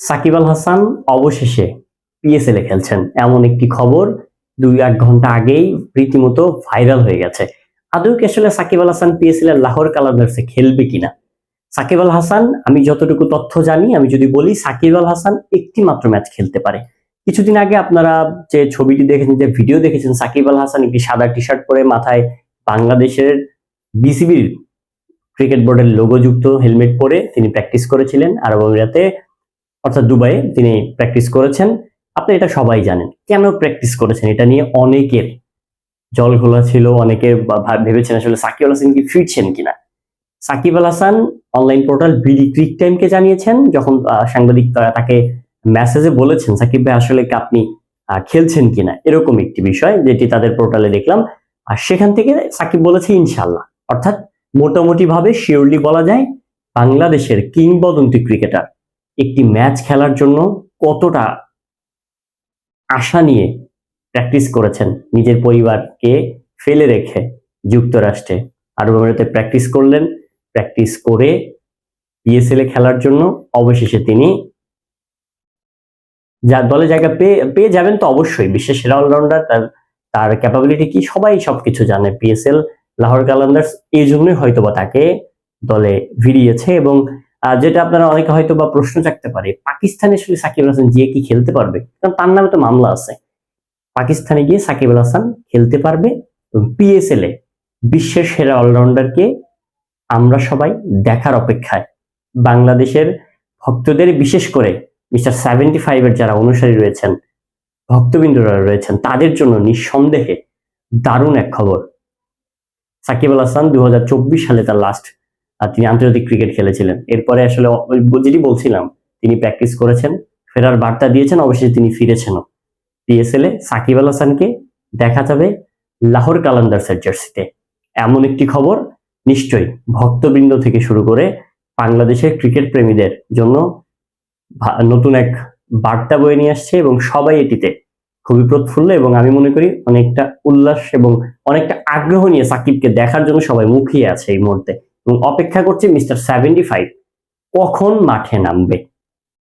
সাকিব আল হাসান অবশেষে পিএসএল এ খেলছেন। এমন একটি খবর দুই এক ঘণ্টা আগেই রীতিমতো ভাইরাল হয়ে গেছে। আদৌ কি আসলে সাকিব আল হাসান পিএসএল এর লাহোর কালান্দার্সে খেলবে কিনা? সাকিব আল হাসান, আমি যতটুকু তথ্য জানি, আমি যদি বলি সাকিব আল হাসান একটি মাত্র ম্যাচ খেলতে পারে। কিছুদিন আগে আপনারা যে ছবিটি দেখেছেন, যে ভিডিও দেখেছেন, সাকিব আল হাসান একটি সাদা টি শার্ট পরে মাথায় বাংলাদেশের বিসিবির ক্রিকেট বোর্ডের লোগো যুক্ত হেলমেট পরে তিনি প্র্যাকটিস করেছিলেন আরব আমিরাতে। অর্থাৎ দুবাইয়ে তিনি প্র্যাকটিস করেছেন। আপনি এটা সবাই জানেন। কেন প্র্যাকটিস করেছেন? এটা নিয়ে অনেকের জল ঘোলা ছিল অনেকে ভেবেছেন আসলে সাকিব আল হাসান কি ফিরছেন কিনা। Shakib Al Hasan online portal BD cric টাইমকে জানিয়েছেন, যখন সাংবাদিক তাকে মেসেজে বলেছেন, সাকিব ভাই, আসলে আপনি খেলছেন কিনা? এরকম একটি বিষয় যেটি তাদের পোর্টালে দেখলাম। আর সেখান থেকে সাকিব বলেছে ইনশাল্লাহ অর্থাৎ মোটামুটি ভাবে শিওরলি বলা যায়, বাংলাদেশের কিংবদন্তি ক্রিকেটার একটি ম্যাচ খেলার জন্য কতটা আশা নিয়ে প্র্যাকটিস করেছেন নিজের পরিবারকে ফেলে রেখে যুক্তরাষ্ট্রে? আরব আমিরাতে প্র্যাকটিস করলেন প্র্যাকটিস করে পিএসএল এ খেলার জন্য অবশেষে তিনি যা দলে জায়গা পেয়ে পেয়ে যাবেন তো অবশ্যই। বিশ্বের সেরা অলরাউন্ডার তার তার ক্যাপাবিলিটি কি সবাই সবকিছু জানে। পিএসএল লাহোর কালান্দার্স এই জন্যই হয়তোবা তাকে দলে ভিড়িয়েছে এবং যেটা আপনারা অনেকে হয়তো বা প্রশ্ন জাগতে পারে, পাকিস্তানে আসলে সাকিব আল হাসান কি খেলতে পারবে? কারণ তার নামে তো মামলা আছে। পাকিস্তানে গিয়ে সাকিব আল হাসান খেলতে পারবে পিএসএল এ বিশ্বের সেরা অলরাউন্ডারকে আমরা সবাই দেখার অপেক্ষায়। বাংলাদেশের ভক্তদের বিশেষ করে মিস্টার সেভেন্টি ফাইভের যারা অনুসারী রয়েছেন, ভক্তবৃন্দরা রয়েছেন, তাদের জন্য নিঃসন্দেহে দারুণ এক খবর। সাকিব আল হাসান দু হাজার চব্বিশ সালে তার লাস্ট তিনি আন্তর্জাতিক ক্রিকেট খেলেছিলেন। এরপরে আসলে যেটি বলছিলাম, তিনি প্র্যাকটিস করেছেন, ফেরার বার্তা দিয়েছেন অবশ্যই তিনি ফিরেছেনও। পিএসএল এ সাকিব আল হাসানকে দেখা যাবে লাহোর কালান্দার্সের জার্সিতে। এমন একটি খবর, নিশ্চয়ই ভক্তবৃন্দ থেকে শুরু করে বাংলাদেশের ক্রিকেট প্রেমীদের জন্য নতুন এক বার্তা বয়ে নিয়ে আসছে এবং সবাই এটিতে খুবই প্রৎফুল্ল এবং আমি মনে করি অনেকটা উল্লাস এবং অনেকটা আগ্রহ নিয়ে সাকিবকে দেখার জন্য সবাই মুখিয়ে আছে এই মুহূর্তে। এবং অপেক্ষা করছে মিস্টার সেভেন্টি ফাইভ কখন মাঠে নামবে?